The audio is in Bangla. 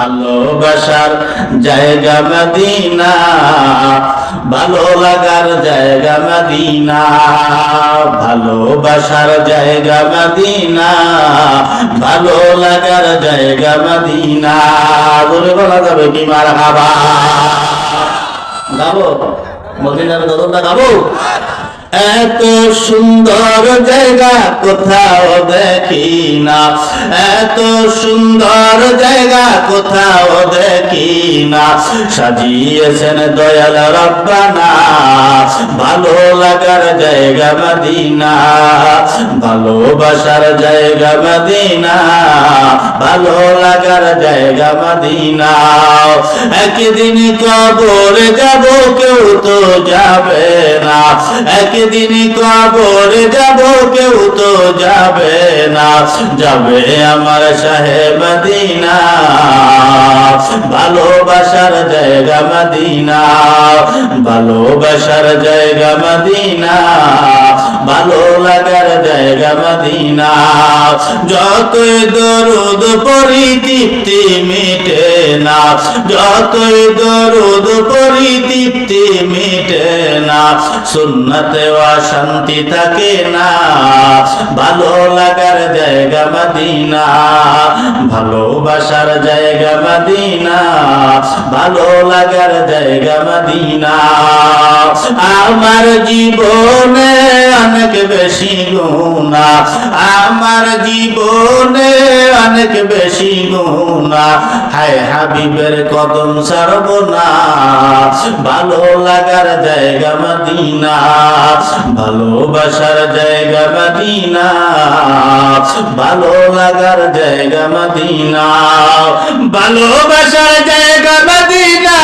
ভালোবাসার জায়গা মদিনা ভালো লাগার জায়গা মদিনা, ভালোবাসার জায়গা মদিনা ভালো লাগার জায়গা মদিনা। বলে বলা যাবে কি মার হাবা গাবো? মদিনার গজলটা গাবো? এত সুন্দর জায়গা কোথাও দেখি না। এত সুন্দর জায়গা কোথাও দেখি না। সাজিয়েছেন দয়াল রব্বানা। ভালো লাগার জায়গা মদিনা। ভালোবাসার জায়গা মদিনা। ভালো লাগার জায়গা মদিনা। একদিন কবরে যাব, কেউ তো যাবে একদিন কবর যাব, কেউ তো যাবে না। যাবে আমার সাহেব মদিনা। ভালোবাসার জায়গা মদিনা। ভালোবাসার জায়গা মদিনা। ভালো লাগার জায়গা মদিনা। যতই দরুদ পরি তৃপ্তি মিটে না, যতই দরুদ পরি তৃপ্তি মিটে না, সুন্নতে শান্তি থাকে না। ভালো লাগার জায়গা মদিনা, ভালোবাসার জায়গা মদিনা, ভালো লাগার জায়গা মদিনা। আমার জীবনে অনেক বেশি গুণা। আমার জীবনে অনেক বেশি গুণা। হায় হাবিবের কদম সারব না ভালো লাগার জায়গা মদিনা। ভালোবাসার জায়গা মদিনা। ভালো লাগার জায়গা মদিনা। ভালোবাসার জায়গা মদিনা।